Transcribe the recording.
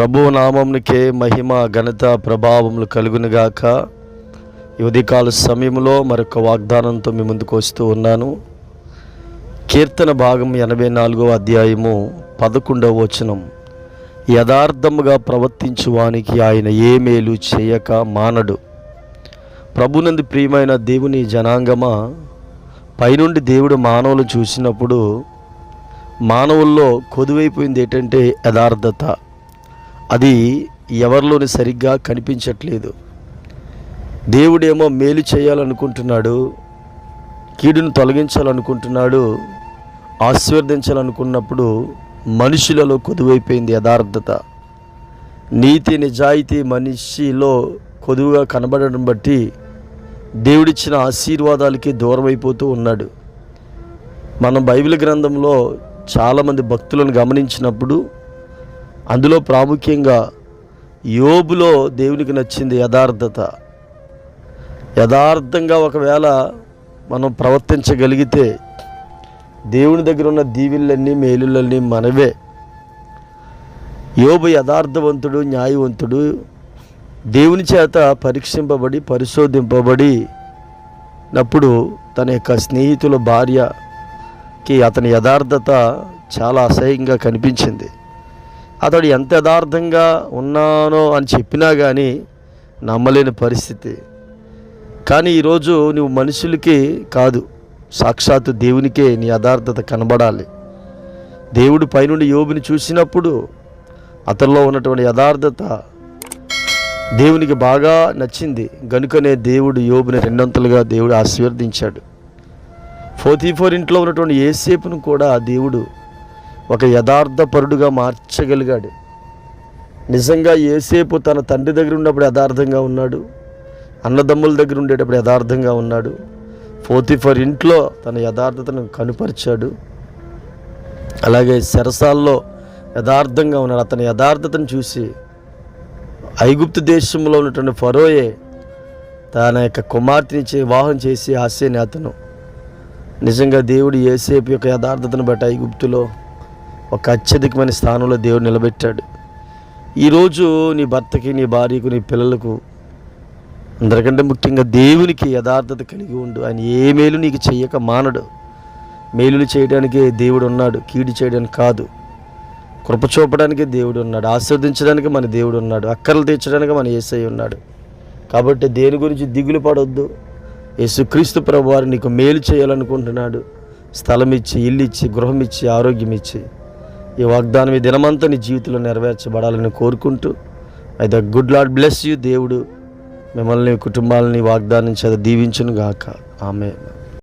ప్రభు నామంకే మహిమ ఘనత ప్రభావములు కలుగునుగాక ఈ ఉదయకాల సమయంలో మరొక వాగ్దానంతో మీ ముందుకు వస్తూ ఉన్నాను. కీర్తన భాగం ఎనభై నాలుగో అధ్యాయము పదకొండవ వచనం. యథార్థముగా ప్రవర్తించు వానికి ఆయన ఏ మేలు చేయక మానడు. ప్రభునందు ప్రియమైన దేవుని జనాంగమా పైనుండి దేవుడు మానవులు చూసినప్పుడు మానవుల్లో కొదువైపోయింది ఏంటంటే యథార్థత. అది ఎవరిలోని సరిగ్గా కనిపించట్లేదు. దేవుడేమో మేలు చేయాలనుకుంటున్నాడు కీడును తొలగించాలనుకుంటున్నాడు ఆశీర్వదించాలనుకున్నప్పుడు మనుషులలో కొదువైపోయింది యథార్థత. నీతి నిజాయితీ మనిషిలో కొదువుగా కనబడడం బట్టి దేవుడిచ్చిన ఆశీర్వాదాలకి దూరం అయిపోతూ ఉన్నాడు. మనం బైబిల్ గ్రంథంలో చాలామంది భక్తులను గమనించినప్పుడు అందులో ప్రాముఖ్యంగా యోబులో దేవునికి నచ్చింది యథార్థత. యథార్థంగా ఒకవేళ మనం ప్రవర్తించగలిగితే దేవుని దగ్గర ఉన్న దీవిళ్ళన్నీ మేలులన్నీ మనవే. యోబు యథార్థవంతుడు న్యాయవంతుడు దేవుని చేత పరీక్షింపబడి పరిశోధింపబడి నప్పుడు తన యొక్క స్నేహితుల భార్యకి అతని యథార్థత చాలా అసహ్యంగా కనిపించింది. అతడు ఎంత యథార్థంగా ఉన్నానో అని చెప్పినా కానీ నమ్మలేని పరిస్థితి. కానీ ఈరోజు నువ్వు మనుషులకి కాదు సాక్షాత్తు దేవునికే నీ యథార్థత కనబడాలి. దేవుడు పైనుండి యోబుని చూసినప్పుడు అతనిలో ఉన్నటువంటి యథార్థత దేవునికి బాగా నచ్చింది. గనుకనే దేవుడు యోబుని రెండంతలుగా దేవుడు ఆశీర్వదించాడు. ఫోర్టీ ఫోర్ ఇంట్లో ఉన్నటువంటి ఏసేపును కూడా దేవుడు ఒక యథార్థపరుడుగా మార్చగలిగాడు. నిజంగా ఏసేపు తన తండ్రి దగ్గర ఉన్నప్పుడు యథార్థంగా ఉన్నాడు? అన్నదమ్ముల దగ్గర ఉండేటప్పుడు యథార్థంగా ఉన్నాడు? ఫోర్టీ ఇంట్లో తన యథార్థతను కనుపరిచాడు? అలాగే సెరసాల్లో యథార్థంగా ఉన్నాడు. అతని యథార్థతను చూసి ఐగుప్తు దేశంలో ఉన్నటువంటి ఫరోయే తన యొక్క కుమార్తెనిచ్చి వివాహం చేసి ఆశయని అతను. నిజంగా దేవుడు ఏసేపు యొక్క యథార్థతను బట్టి ఐగుప్తులో ఒక అత్యధికమైన స్థానంలో దేవుడు నిలబెట్టాడు. ఈరోజు నీ భర్తకి నీ భార్యకు నీ పిల్లలకు అందరికంటే ముఖ్యంగా దేవునికి యథార్థత కలిగి ఉండు. ఆయన ఏ మేలు నీకు చెయ్యక మానడు. మేలులు చేయడానికే దేవుడు ఉన్నాడు కీడు చేయడానికి కాదు. కృప చూపడానికి దేవుడు ఉన్నాడు ఆస్వాదించడానికి మన దేవుడు ఉన్నాడు అక్కర్లు తీర్చడానికి మన ఏసై ఉన్నాడు. కాబట్టి దేని గురించి దిగులు పడొద్దు. యేసుక్రీస్తు ప్రభు వారు నీకు మేలు చేయాలనుకుంటున్నాడు. స్థలం ఇచ్చి ఇల్లు ఇచ్చి గృహం ఇచ్చి ఆరోగ్యం ఇచ్చి. ఈ వాగ్దానం ఈ దినమంతా నీ జీవితంలో నెరవేర్చబడాలని కోరుకుంటూ అయితే గుడ్ లాడ్ బ్లెస్ యూ దేవుడు మిమ్మల్ని కుటుంబాలని వాగ్దానం చేత దీవించును గాక ఆమె